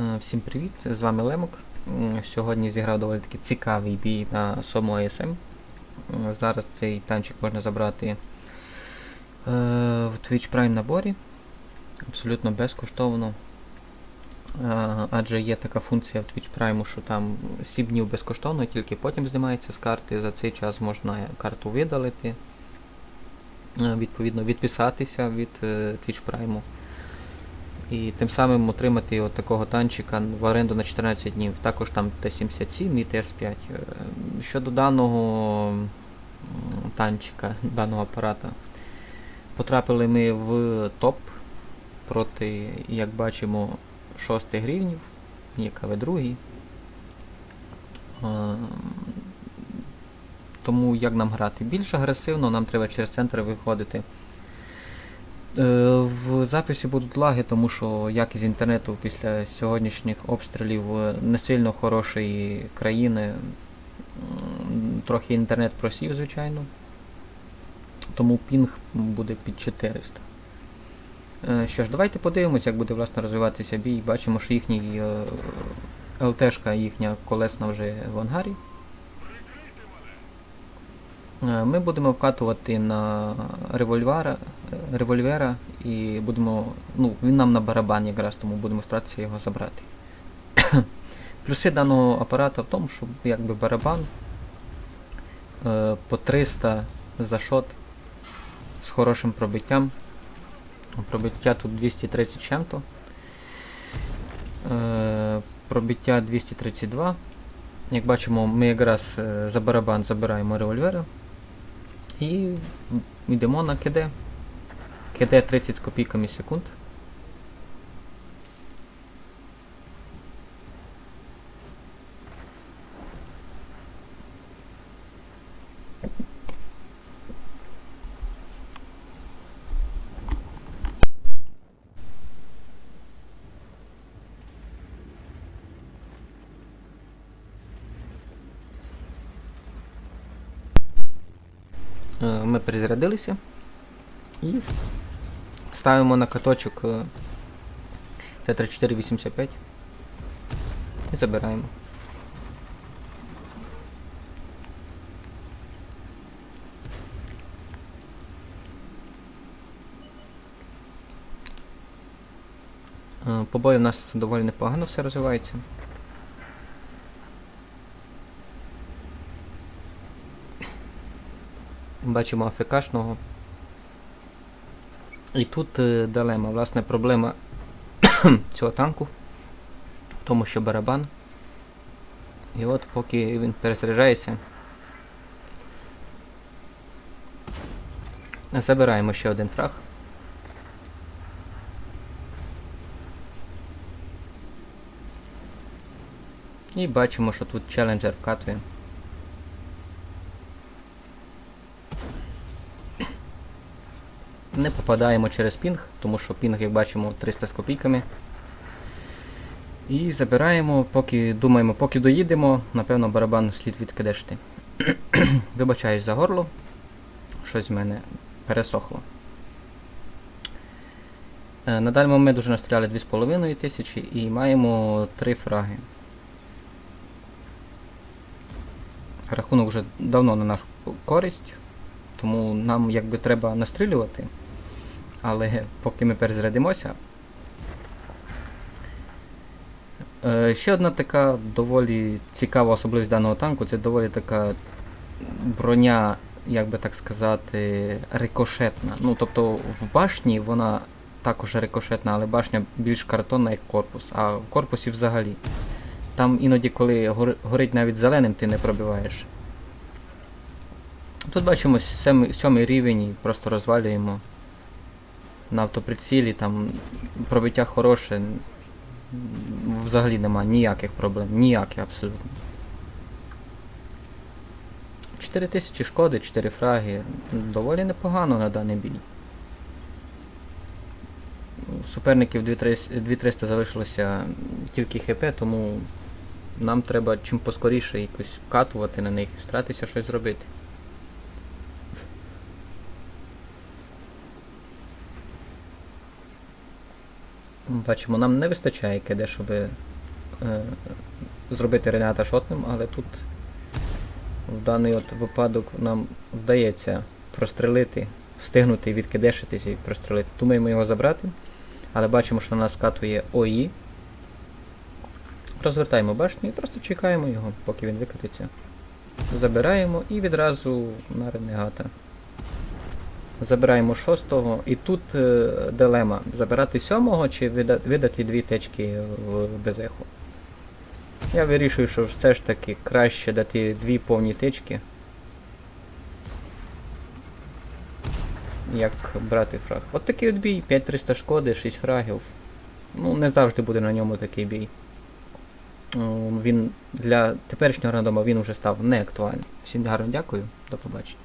Е, Всім привіт, з вами Лемок. Сьогодні зіграв доволі таки цікавий бій на Сомо ASM. Зараз цей танчик можна забрати е, в Twitch Prime наборі. Абсолютно безкоштовно. Е, Адже є така функція в Twitch Prime, що там 7 днів безкоштовно, тільки потім знімається з карти. За цей час можна карту видалити. Е, Відповідно, відписатися від е, Twitch Prime. І тим самим отримати от такого танчика в оренду на 14 днів. Також там Т-77 і ТС-5. Е, Щодо даного танчика, даного апарата, потрапили ми в топ проти, як бачимо, 6 гривнів, яка другий. Е, Тому як нам грати? Більш агресивно, нам треба через центр виходити. Е, В записі будуть лаги, тому що якість інтернету після сьогоднішніх обстрілів е, не сильно хорошої країни. Трохи інтернет просів, звичайно. Тому пінг буде під 400. Е, Що ж, давайте подивимось, як буде власне розвиватися бій. Бачимо, що їхній ЛТшка, їхня колесна вже в ангарі. Е, Ми будемо вкатувати на револьвера, револьвера і будемо. Ну, він нам на барабан якраз, тому будемо старатися його забрати. Плюси даного апарата в тому, що якби барабан е, по 300 за шот з хорошим пробиттям. Пробиття тут 230 чим-то. Е, пробиття 232. Як бачимо, ми якраз е, за барабан забираємо револьвера. І йдемо на КД. КД 30 з копійками секунд. Ми перезарядилися і ставимо на каточок е, Т-3485 і забираємо. Е, По бою в нас доволі непогано все розвивається. Бачимо АФКшного. І тут е, дилема. Власне, проблема цього танку в тому, що барабан. І от поки він перезаряджається, забираємо ще один фраг. І бачимо, що тут челенджер вкатує. Не попадаємо через пінг, тому що пінг, як бачимо, 300 з копійками. І забираємо, поки думаємо, поки доїдемо, напевно, барабан слід відкидешти. Вибачаюсь за горло. Щось в мене пересохло. Е, На даний момент вже настріляли 2,5 тисячі і маємо 3 фраги. Рахунок вже давно на нашу користь, тому нам якби треба настрілювати. Але поки ми перезарядимося. Е, ще одна така доволі цікава особливість даного танку, це доволі така броня, як би так сказати, рикошетна. Ну, тобто в башні вона також рикошетна, але башня більш картонна, як корпус, а в корпусі взагалі. Там іноді, коли гори- горить навіть зеленим, ти не пробиваєш. Тут бачимо сьомий рівень і просто розвалюємо на автоприцілі, там пробиття хороше. Взагалі нема ніяких проблем, ніяких абсолютно. 4000 шкоди, 4 фраги. Доволі непогано на даний бій. У суперників 2300 2300 залишилося тільки ХП, тому нам треба чим поскоріше якось вкатувати на них, і старатися щось зробити. Бачимо, нам не вистачає КД, щоб е, зробити Рената шотним, але тут в даний от випадок нам вдається прострелити, встигнути відкидешитися і прострелити. Думаємо його забрати, але бачимо, що на нас скатує ОІ. Розвертаємо башню і просто чекаємо його, поки він викатиться. Забираємо і відразу на ренегата. Забираємо шостого, і тут е, дилема: забирати сьомого чи вида- видати дві течки в безеху. Я вирішую, що все ж таки краще дати дві повні тички. Як брати фраг. От такий от бій, 5300 шкоди, 6 фрагів. Ну, не завжди буде на ньому такий бій. Він для теперішнього рандома він вже став неактуальним. Всім гарно дякую, до побачення.